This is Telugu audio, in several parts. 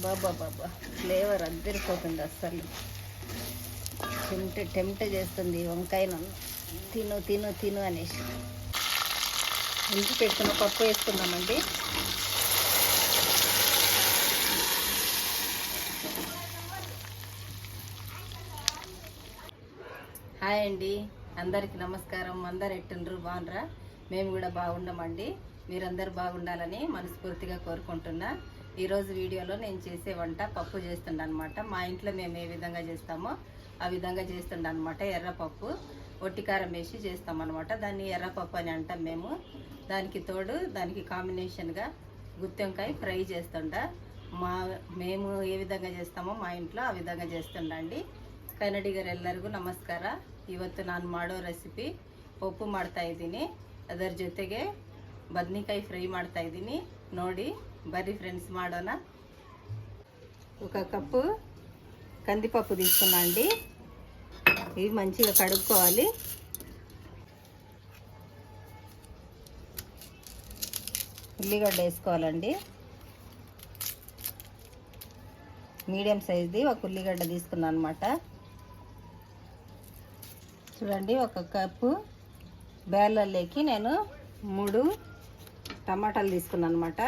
బాబా బాబా ఫ్లేవర్ అద్దరిపోతుంది అస్సలు. టెంప్ట్ టెంప్ట్ చేస్తుంది వంకాయ తిను తిను తిను అనేసి. ఇంటి పెట్టుకున్న పప్పు వేసుకుందామండి. హాయ్ అండి. అందరికి నమస్కారం. అందరు ఎట్టుండ్రు? బాగుండ్రా? మేము కూడా బాగుండమండి. మీరందరూ బాగుండాలని మనస్ఫూర్తిగా కోరుకుంటున్నా. ఈరోజు వీడియోలో నేను చేసే వంట పప్పు చేస్తుండ అనమాట మా ఇంట్లో మేము ఏ విధంగా చేస్తామో ఆ విధంగా చేస్తుండ అనమాట ఎర్రపప్పు ఒట్టికారం వేసి చేస్తాం అనమాట దాన్ని ఎర్రపప్పు అని అంటాం మేము దానికి తోడు దానికి కాంబినేషన్గా గుత్తెంకాయ ఫ్రై చేస్తుండ మా మేము ఏ ವಿಧಂಗ చేస్తామೋ మా ఇంట్లో ಆ ವಿಧಂಗ చేస్తుండండి ಕನ್ನಡಿಗರೆಲ್ಲರಿಗೂ ನಮಸ್ಕಾರ ಇವತ್ತು ನಾನು ಮಾಡೋ ರೆಸಿಪಿ ಪಪ್ಪು ಮಾಡ್ತಾ ಇದ್ದೀನಿ ಅದರ ಜೊತೆಗೆ ಬದ್ನಿಕಾಯಿ ಫ್ರೈ ಮಾಡ್ತಾ ಇದ್ದೀನಿ ನೋಡಿ ಬರ್ರಿ ఫ్రెండ్స్ ಮಾಡೋಣ ఒక కప్పు కందిపప్పు తీసుకున్నా అండి ఇవి మంచిగా కడుక్కోవాలి ఉల్లిగడ్డ వేసుకోవాలండి మీడియం సైజ్ది ఒక ఉల్లిగడ్డ తీసుకున్నాను అనమాట చూడండి ఒక కప్పు బేళ్ళల్లోకి నేను మూడు టమాటాలు తీసుకున్నాను అనమాట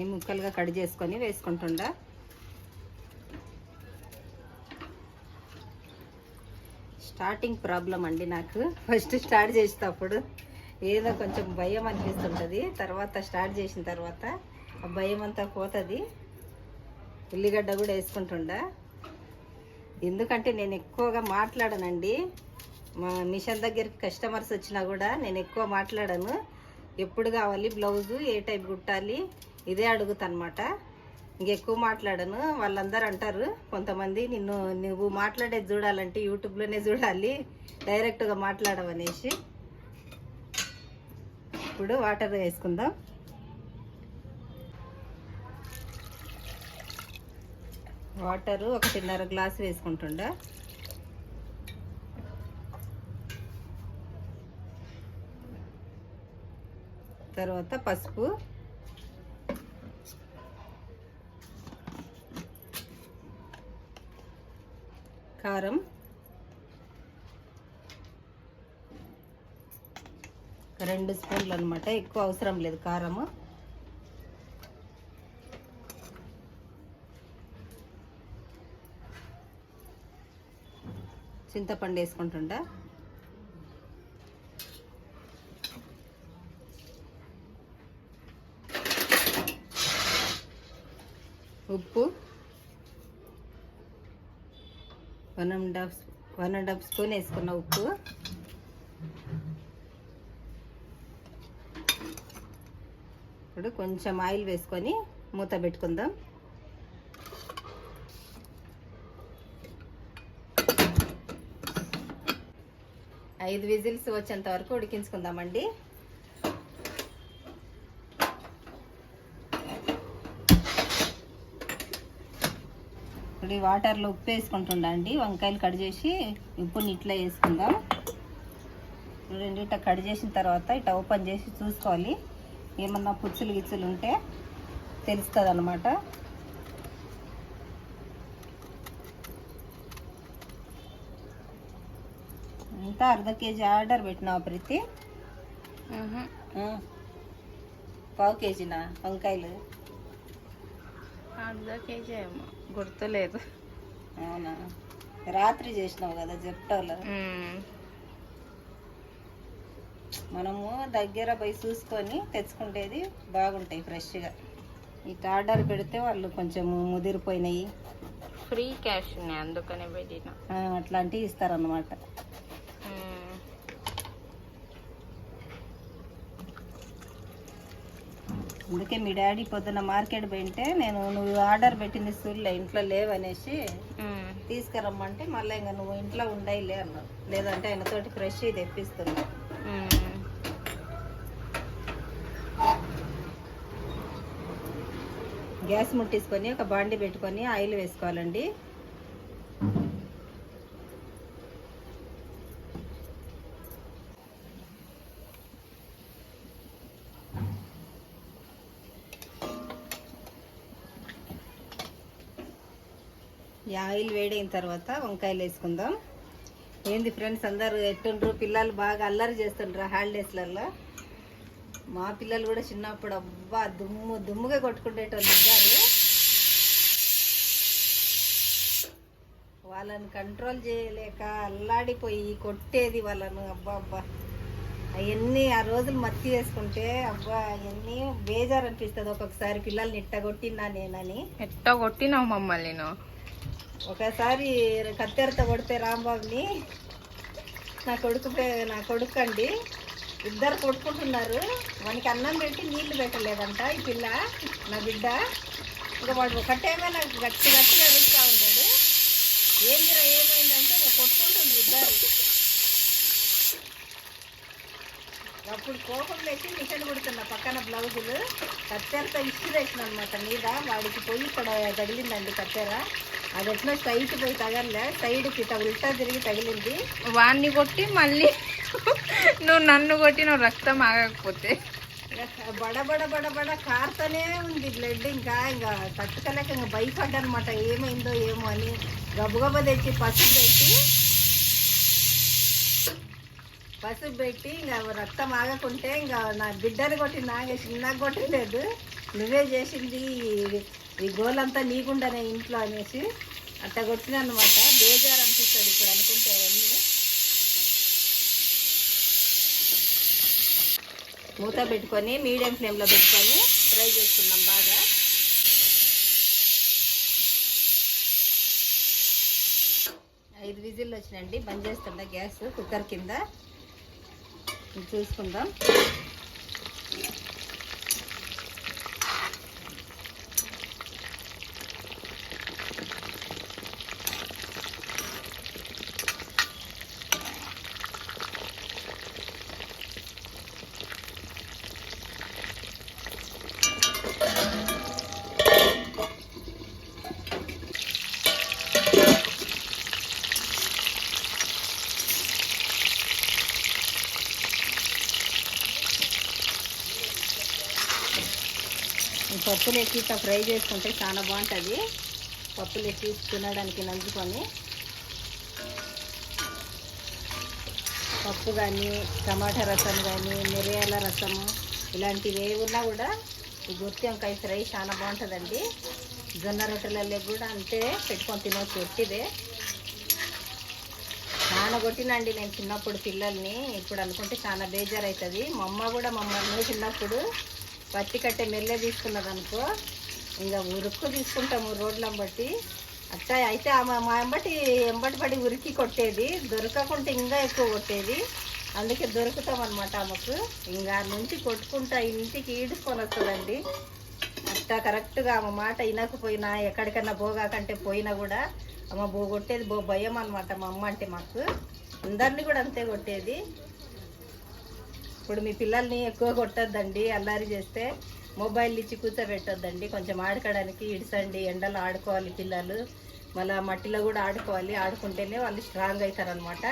ఈ ముక్కలుగా కట్ చేసుకొని వేసుకుంటుండా. స్టార్టింగ్ ప్రాబ్లం అండి నాకు. ఫస్ట్ స్టార్ట్ చేసేటప్పుడు ఏదో కొంచెం భయం అనిపిస్తుంటుంది. తర్వాత స్టార్ట్ చేసిన తర్వాత ఆ భయం అంతా పోతుంది. ఉల్లిగడ్డ కూడా వేసుకుంటుండా. ఎందుకంటే నేను ఎక్కువగా మాట్లాడనండి. మా మిషన్ దగ్గరికి కస్టమర్స్ వచ్చినా కూడా నేను ఎక్కువ మాట్లాడను. ఎప్పుడు కావాలి? బ్లౌజు ఏ టైప్ కుట్టాలి? ఇదే అడుగుతానమాట ఇంకెక్కువ మాట్లాడను. వాళ్ళందరూ అంటారు కొంతమంది నిన్ను నువ్వు మాట్లాడేది చూడాలంటే యూట్యూబ్లోనే చూడాలి. డైరెక్ట్గా మాట్లాడవనేసి. ఇప్పుడు వాటర్ వేసుకుందాం. వాటరు ఒకటిన్నర గ్లాస్ వేసుకుంటుండ. తర్వాత పసుపు. కారం. రెండు స్పూన్లు అనమాట ఎక్కువ అవసరం లేదు కారము. చింతపండు వేసుకుంటుంటా ఉప్పు. One and half one and half spoon వేసుకున్న ఉప్పు. ఇప్పుడు కొంచెం ఆయిల్ వేసుకొని మూత పెట్టుకుందాం. ఐదు విజిల్స్ వచ్చేంత వరకు ఉడికించుకుందామండి. ఇప్పుడు ఈ వాటర్లో ఉప్పు వేసుకుంటుండండి వంకాయలు కట్ చేసి ఉప్పుని ఇట్లా వేసుకుందాం. చూడండి ఇట్లా కట్ చేసిన తర్వాత ఇట్లా ఓపెన్ చేసి చూసుకోవాలి. ఏమన్నా పుచ్చులు గిచ్చులు ఉంటే తెలుస్తుంది అనమాట ఇంకా అర్ధ కేజీ ఆర్డర్ పెట్టినావా ప్రీతి. పావు కేజీనా వంకాయలు? అర్ధ కేజీ ఏమో. గుర్తులేదు. అవునా? రాత్రి చేసినావు కదా జెప్టోలో మనము దగ్గర పోయి చూసుకొని తెచ్చుకుంటేది బాగుంటాయి ఫ్రెష్గా. ఇటు ఆర్డర్ పెడితే వాళ్ళు కొంచెం ముదిరిపోయినాయి. ఫ్రీ క్యాష్ ఉన్నాయి అందుకనే పెట్టిన. అట్లాంటివి ఇస్తారన్నమాట. అందుకే మీ డాడీ పొద్దున్న మార్కెట్ పోయింటే నేను నువ్వు ఆర్డర్ పెట్టింది చూడలే ఇంట్లో లేవనేసి తీసుకురమ్మంటే మళ్ళీ ఇంకా నువ్వు ఇంట్లో ఉండయిలే అన్నావు లేదంటే ఆయనతోటి ఫ్రెష్ తెప్పిస్తున్నా. గ్యాస్ ముట్టించుకొని ఒక బాండి పెట్టుకొని ఆయిల్ వేసుకోవాలండి. ఆయిల్ వేడైన తర్వాత వంకాయలు వేసుకుందాం. ఏంది ఫ్రెండ్స్ అందరు ఎట్టుండ్రు? పిల్లలు బాగా అల్లరి చేస్తుండ్రు హాలిడేస్లలో మా పిల్లలు కూడా చిన్నప్పుడు అబ్బా దుమ్ము దుమ్ముగా కొట్టుకునేటోళ్ళు ఇద్దరు. వాళ్ళని కంట్రోల్ చేయలేక అల్లాడిపోయి కొట్టేది వాళ్ళను. అబ్బా అబ్బా. అవన్నీ ఆ రోజులు మత్తి వేసుకుంటే అబ్బా అవన్నీ బేజారు అనిపిస్తుంది ఒక్కొక్కసారి పిల్లల్ని ఇట్టగొట్టినా నేనని. ఎట్టా కొట్టినావు మమ్మల్ని నువ్వు? ఒకసారి కత్తెరతో కొడితే రాంబాబుని నా కొడుకు నా కొడుకు అండి. ఇద్దరు కొట్టుకుంటున్నారు. వానికి అన్నం పెట్టి నీళ్ళు పెట్టలేదంట ఈ పిల్ల నా బిడ్డ. ఇంకా వాడు ఒకటేమే నాకు గట్టి గట్టిగా అడుగుతూ ఉన్నాడు ఏందిరా ఏమైందంటే ఇంకా కొట్టుకుంటుంది ఇద్దరు. అప్పుడు కోపం పెట్టి మిషన్ కుడుతున్నా పక్కన బ్లౌజులు. కత్తెరతో ఇచ్చిరేసిన అనమాట మీద. వాడికి పోయి ఇక్కడ తగిలిందండి కత్తెర. అది ఎట్లా సైట్ పోయి తగలలే? సైడ్కి ఉల్టా తిరిగి తగిలింది. వాడిని కొట్టి మళ్ళీ నువ్వు నన్ను కొట్టి నువ్వు రక్తం ఆగకపోతే. బడ బడ బడ బడ కారుతూనే ఉంది బ్లడ్. ఇంకా ఇంకా తట్టుకోలేక ఇంకా భయపడ్డనమాట. ఏమైందో ఏమో అని గబగబా తెచ్చి పసుపు పెట్టి పసుపు పెట్టి ఇంకా రక్తం ఆగకుంటే ఇంకా నా బిడ్డని కొట్టి నాగే చిన్నగా కొట్టలేదు. నువ్వే చేసింది ఈ- గోలంతా నీకుండానే ఇంట్లో అనేసి అట్లా కొట్టినమాట బేజారు అనిపిస్తుంది ఇప్పుడు అనుకుంటే అవన్నీ. మూత పెట్టుకొని మీడియం ఫ్లేమ్లో పెట్టుకొని ఫ్రై చేసుకున్నాం బాగా. ఐదు విజిల్లు వచ్చినాయండి. బంద్ చేస్తుందా గ్యాస్ కుక్కర్ కింద. చూసుకుందాం. ఈ పప్పులు ఎక్కి ఇట్లా ఫ్రై చేసుకుంటే చాలా బాగుంటుంది. పప్పులు ఎక్కి తినడానికి నంచుకొని. పప్పు కానీ టమాటా రసం కానీ మిరియాల రసము ఇలాంటివి ఏ ఉన్నా కూడా ఈ గుత్తి వంకాయ ఫ్రై చాలా బాగుంటుందండి. జొన్న రొట్టెలలో కూడా అంతే పెట్టుకొని తినవచ్చు ఒట్టిదే. చాలా కొట్టినండి నేను చిన్నప్పుడు పిల్లల్ని. ఇప్పుడు అనుకుంటే చాలా బేజారు అవుతుంది మా అమ్మ కూడా మమ్మల్ని చిన్నప్పుడు పత్తి కట్టే మెల్లే తీసుకున్నదనుకో ఇంకా ఉరుక్కు తీసుకుంటాము రోడ్లను బట్టి. అట్లా అయితే ఆమె మా ఎంబటి ఎంబటి పడి ఉరికి కొట్టేది దొరకకుంటే ఇంకా ఎక్కువ కొట్టేది. అందుకే దొరుకుతాం అనమాట ఆమెకు ఇంకా నుంచి కొట్టుకుంటా ఇంటికి ఈడుకొని వస్తుందండి. అట్లా కరెక్ట్గా ఆమె మాట వినకపోయినా ఎక్కడికన్నా పోగాకంటే పోయినా కూడా అమ్మ బో కొట్టేది బో భయం అనమాట మా అమ్మ అంటే మాకు. అందరినీ కూడా అంతే కొట్టేది. ఇప్పుడు మీ పిల్లల్ని ఎక్కువ కొట్టద్దండి అల్లారి చేస్తే మొబైల్ ఇచ్చి కూర్చోబెట్టొద్దండి. కొంచెం ఆడుకోవడానికి ఇడిసండి ఎండలో ఆడుకోవాలి పిల్లలు. మళ్ళీ మట్టిలో కూడా ఆడుకోవాలి. ఆడుకుంటేనే వాళ్ళు స్ట్రాంగ్ అవుతారనమాట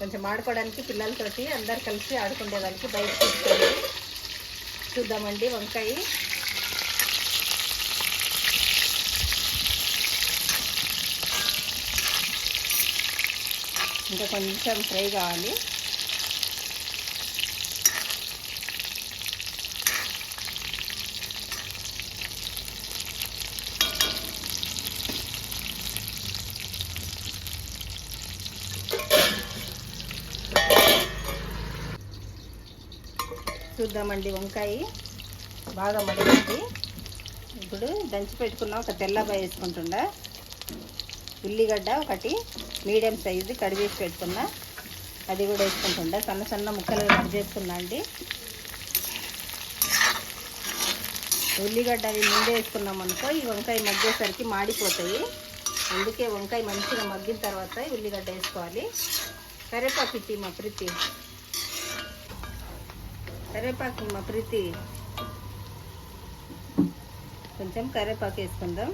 కొంచెం ఆడుకోవడానికి పిల్లలతోటి అందరు కలిసి ఆడుకునేదానికి బయట తీసుకెళ్ళి చూద్దామండి వంకాయ. ఇంకా కొంచెం ఫ్రై కావాలి. వేద్దామండి వంకాయ. బాగా మగ్గింది ఇప్పుడు దంచి పెట్టుకున్న ఒక తెల్లబాయ వేసుకుంటుండా ఉల్లిగడ్డ ఒకటి మీడియం సైజు కడిగేసి పెట్టుకున్నా. అది కూడా వేసుకుంటుండా సన్న సన్న ముక్కలుగా కట్ చేసుకున్నా అండి. ఉల్లిగడ్డ అవి ముందే వేసుకున్నాం అనుకో ఈ వంకాయ మగ్గేసరికి మాడిపోతాయి. అందుకే వంకాయ మంచిగా మగ్గిన తర్వాత ఉల్లిగడ్డ వేసుకోవాలి. కరేపాకు ఇచ్చి మా ప్రీతి. కరివేపాకు మా ప్రీతి. కొంచెం కరివేపాకు వేసుకుందాం.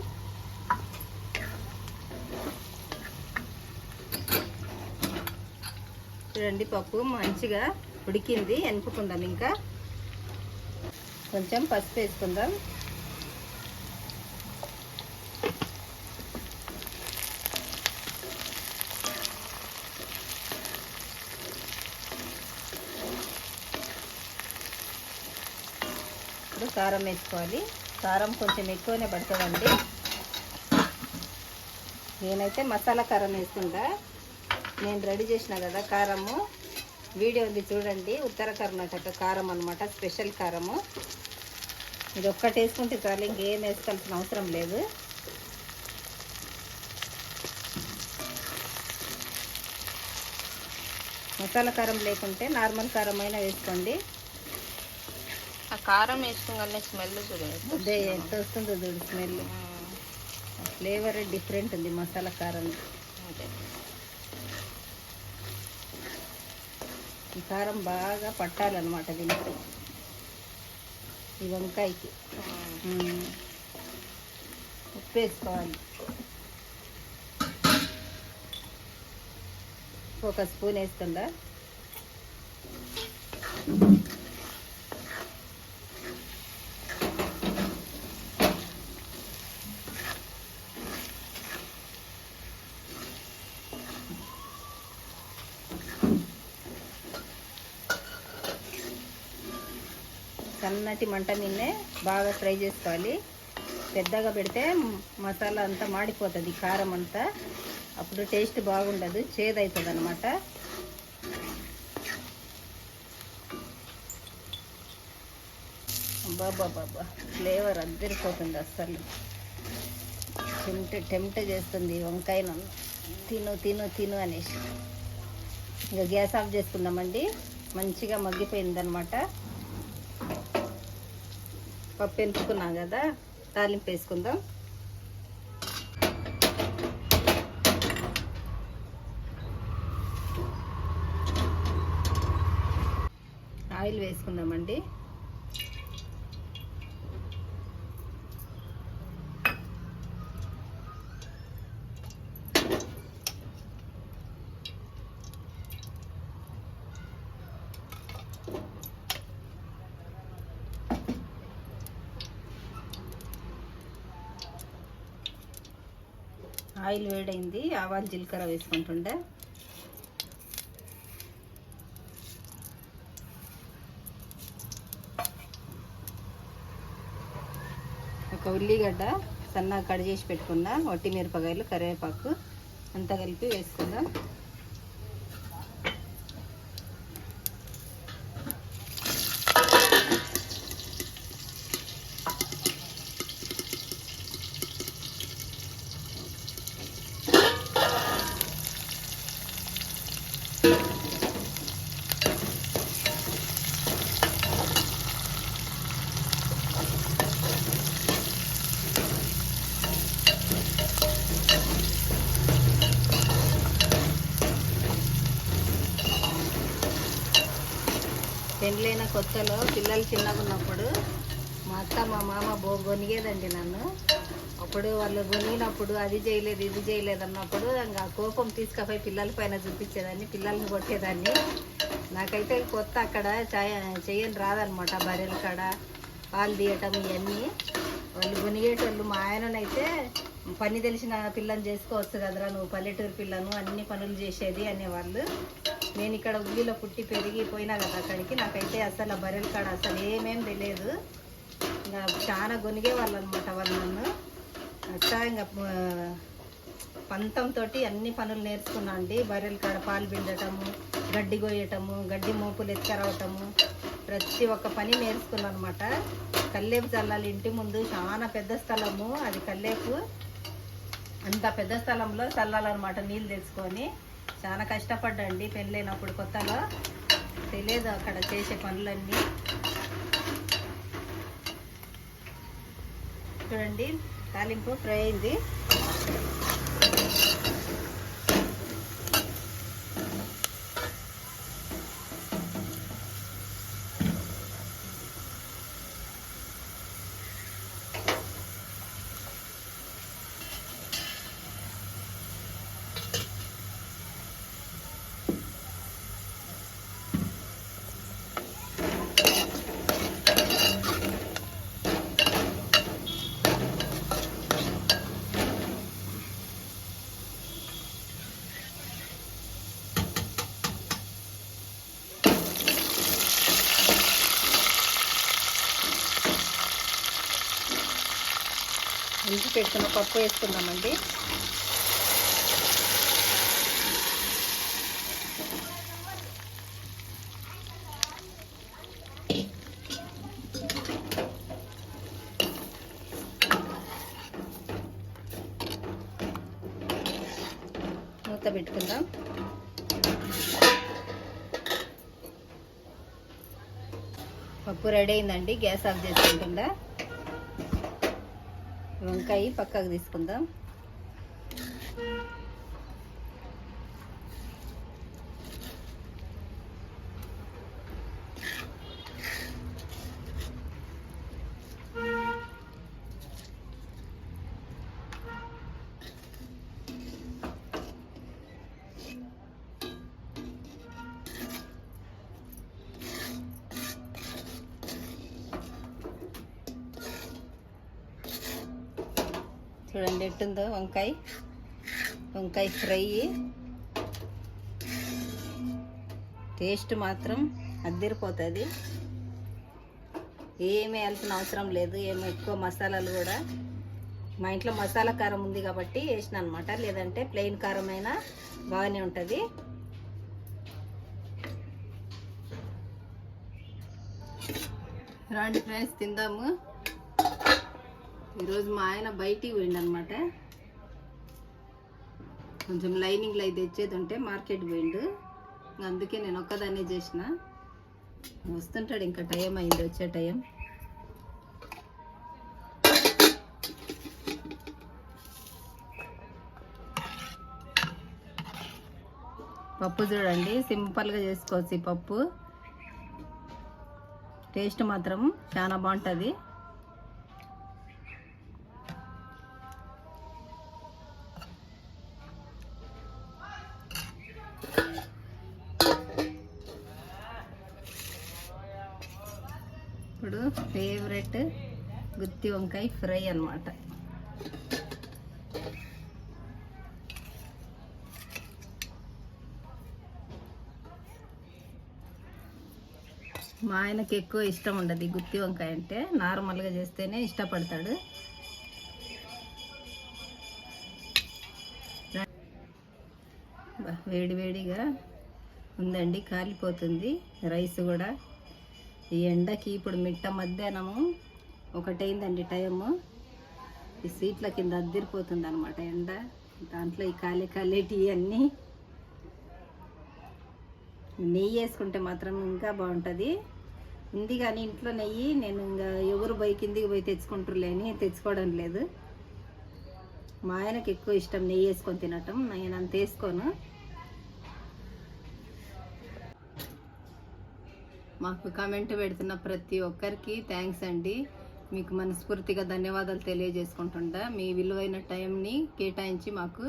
చూడండి పప్పు మంచిగా ఉడికింది ఎనుపుకుందాం ఇంకా. కొంచెం పసుపు వేసుకుందాం. కారం వేసుకోవాలి. కారం కొంచెం ఎక్కువనే పడుతుందండి. నేనైతే మసాలా కారం వేసుకుంటా. నేను రెడీ చేసిన కదా కారము. వీడియో ఉంది చూడండి. ఉత్తర కర్ణాటక కారం అనమాట స్పెషల్ కారము. ఇది ఒక్కటి వేసుకుంటే చాలు ఇంకేం వేసుకోవాల్సిన అవసరం లేదు. మసాలా కారం లేకుంటే నార్మల్ కారం అయినా వేసుకోండి. కారం వేసుకోగానే స్మెల్ చూడండి అదే ఎంత వస్తుందో చూడు స్మెల్. ఫ్లేవర్ డిఫరెంట్ ఉంది మసాలా కారం. ఈ కారం బాగా పట్టాలన్నమాట దీనికి. ఈ వంకాయకి. ఉప్పు వేసుకోవాలి. ఒక స్పూన్ వేస్తుందా? సన్నటి మంట మీదనే బాగా ఫ్రై చేసుకోవాలి. పెద్దగా పెడితే మసాలా అంతా మాడిపోతుంది కారం అంతా. అప్పుడు టేస్ట్ బాగుండదు చేదవుతుంది అనమాట బాబా ఫ్లేవర్ అద్దరిపోతుంది అస్సలు. టెంప్ట్ టెంప్ట్ చేస్తుంది ఈ వంకాయ తిను తిను తిను అనేసి. ఇంకా గ్యాస్ ఆఫ్ చేసుకుందామండి. మంచిగా మగ్గిపోయిందనమాట పప్పు ఎంచుకున్నాం కదా తాలింపు వేసుకుందాం. ఆయిల్ వేసుకుందామండి. ఆయిల్ వేడైంది ఆవాలు జీలకర్ర వేసుకుంటుండే. ఒక ఉల్లిగడ్డ సన్నగా కట్ చేసి పెట్టుకున్న వట్టి మిరపకాయలు కరివేపాకు అంతా కలిపి వేసుకుందాం. కొత్తలో పిల్లలు చిన్నగా ఉన్నప్పుడు మా అత్త మా మామ బో గొనిగేదండి నన్ను. అప్పుడు వాళ్ళు గొనిగినప్పుడు అది చేయలేదు ఇది చేయలేదు అన్నప్పుడు ఇంకా కోపం తీసుకపోయి పిల్లల పైన చూపించేదాన్ని పిల్లల్ని కొట్టేదాన్ని. నాకైతే కొత్త అక్కడ చేయని రాదనమాట బర్రెల కాడ పాలు తీయటం ఇవన్నీ వాళ్ళు గునిగేటోళ్ళు మా ఆయననైతే పని తెలిసిన పిల్లని చేసుకోవచ్చు కదరా నువ్వు పల్లెటూరు పిల్లను అన్ని పనులు చేసేది అనేవాళ్ళు. నేను ఇక్కడ ఉల్లిలో పుట్టి పెరిగిపోయినా కదా అక్కడికి నాకైతే అసలు బర్రెల కాడ అసలు ఏమేం తెలియదు. ఇంకా చాలా గొనిగే వాళ్ళు అనమాట వాళ్ళు నన్ను. అట్లా ఇంకా పంతంతో అన్ని పనులు నేర్చుకున్నా అండి. బర్రెల కాడ పాలు పిండటము గడ్డి కొయ్యటము గడ్డి మోపులు ఎత్తుకరవటము ప్రతి ఒక్క పని నేర్చుకున్నాను అనమాట కల్లేపు చల్లాలి ఇంటి ముందు చాలా పెద్ద స్థలము. అది కల్లేపు అంత పెద్ద స్థలంలో చల్లాలన్నమాట నీళ్ళు తెచ్చుకొని. చాలా కష్టపడ్డండి పెళ్ళైనప్పుడు కొత్తలో తెలియదు అక్కడ చేసే పనులన్నీ. చూడండి తాలింపు ఫ్రై అయింది. ఇంటి పెట్టుకున్న పప్పు వేసుకుందామండి. మూత పెట్టుకుందాం. పప్పు రెడీ అయిందండి గ్యాస్ ఆఫ్ చేసుకుంటుందా వంకాయ పక్కకు తీసుకుందాం. చూడండి ఎట్టుందో వంకాయ. వంకాయ ఫ్రై. టేస్ట్ మాత్రం అద్దరిపోతుంది. ఏమీ వేయాల్సిన అవసరం లేదు. ఏమో ఎక్కువ మసాలాలు కూడా. మా ఇంట్లో మసాలా కారం ఉంది కాబట్టి వేసిన అనమాట లేదంటే ప్లెయిన్ కారం అయినా బాగానే ఉంటుంది. రాండి ఫ్రెండ్స్ తిందాము. ఈరోజు మా ఆయన బయటికి పోయిండు అనమాట కొంచెం లైనింగ్లు అయితే తెచ్చేది ఉంటే మార్కెట్ పోయిండు అందుకే నేను ఒక్కదాన్నే చేసిన. వస్తుంటాడు ఇంకా టైం అయింది వచ్చే టైం. పప్పు చూడండి సింపుల్గా చేసుకోవచ్చు ఈ పప్పు. టేస్ట్ మాత్రం చాలా బాగుంటుంది. గుత్తి వంకాయ ఫ్రై అనమాట మా ఆయనకి ఎక్కువ ఇష్టం ఉండదు ఈ గుత్తి వంకాయ అంటే. నార్మల్గా చేస్తేనే ఇష్టపడతాడు. వేడివేడిగా వేడి వేడిగా ఉందండి కాలిపోతుంది. రైస్ కూడా. ఈ ఎండకి ఇప్పుడు మిట్ట మధ్యాహ్నము ఒకటైందండి టైము. ఈ సీట్ల కింద అద్దరిపోతుంది అనమాట ఎండ. దాంట్లో ఈ కాలే టీ అన్నీ. నెయ్యి వేసుకుంటే మాత్రం ఇంకా బాగుంటుంది. ఉంది కానీ ఇంట్లో నెయ్యి నేను ఇంకా ఎవరు పోయి కిందికి పోయి తెచ్చుకుంటులేని తెచ్చుకోవడం లేదు. మా ఆయనకి ఎక్కువ ఇష్టం నెయ్యి వేసుకొని తినటం. నేను అంత వేసుకోను. మాకు కామెంట్ పెడుతున్న ప్రతి ఒక్కరికి థ్యాంక్స్ అండి. మీకు మనస్ఫూర్తిగా ధన్యవాదాలు తెలియజేసుకుంటుంటా. మీ విలువైన టైంని కేటాయించి మాకు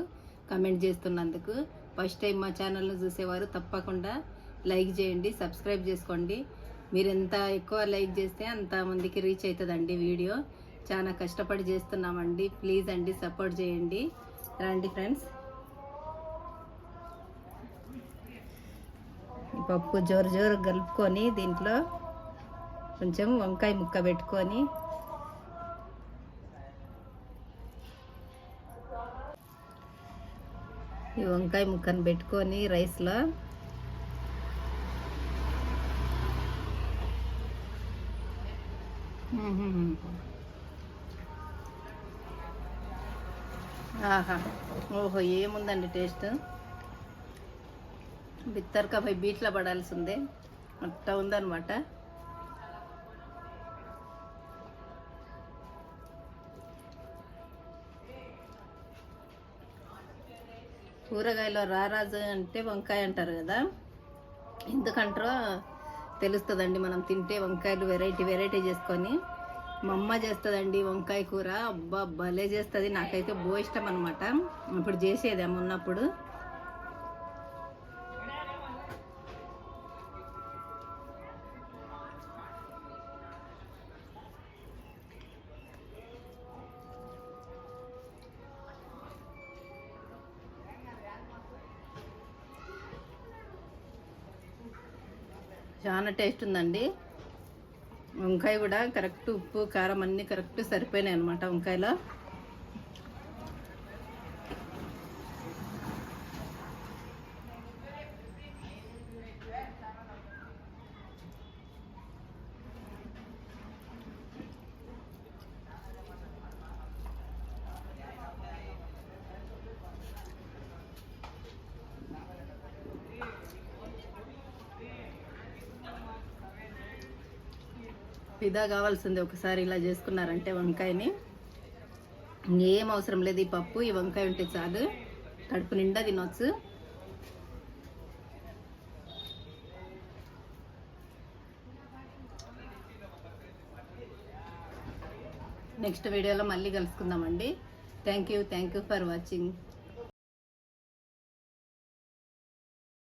కమెంట్ చేస్తున్నందుకు. ఫస్ట్ టైం మా ఛానల్ను చూసేవారు తప్పకుండా లైక్ చేయండి సబ్స్క్రైబ్ చేసుకోండి. మీరు ఎంత ఎక్కువ లైక్ చేస్తే అంత మందికి రీచ్ అవుతుందండి వీడియో. చాలా కష్టపడి చేస్తున్నామండి. ప్లీజ్ అండి సపోర్ట్ చేయండి. రండి ఫ్రెండ్స్. పప్పు జోరు జోరు కలుపుకొని దీంట్లో కొంచెం వంకాయ ముక్క పెట్టుకొని ఈ వంకాయ ముక్కను పెట్టుకొని రైస్లో ఆహా ఓహో ఏముందండి టేస్ట్? బిత్తర్కా పోయి బీట్లో పడాల్సిందే. అట్టా ఉందన్నమాట. కూరగాయలో రారాజు అంటే వంకాయ అంటారు కదా. ఎందుకంటారో తెలుస్తుందండి మనం తింటే వంకాయలు వెరైటీ వెరైటీ చేసుకొని. మా అమ్మ చేస్తుందండి వంకాయ కూర. అబ్బా భలే చేస్తుంది. నాకైతే బో ఇష్టం అనమాట ఇప్పుడు చేసేది అమ్మ ఉన్నప్పుడు చాలా టేస్ట్ ఉందండి. వంకాయ కూడా కరెక్ట్ ఉప్పు కారం అన్నీ కరెక్ట్ సరిపోయినాయి అనమాట వంకాయలో. ఫిదా కావాల్సింది ఒకసారి ఇలా చేసుకున్నారంటే వంకాయని. ఏం అవసరం లేదు ఈ పప్పు ఈ వంకాయ ఉంటే చాలు. కడుపు నిండా తినొచ్చు. నెక్స్ట్ వీడియోలో మళ్ళీ కలుసుకుందామండి. Thank you thank you for watching.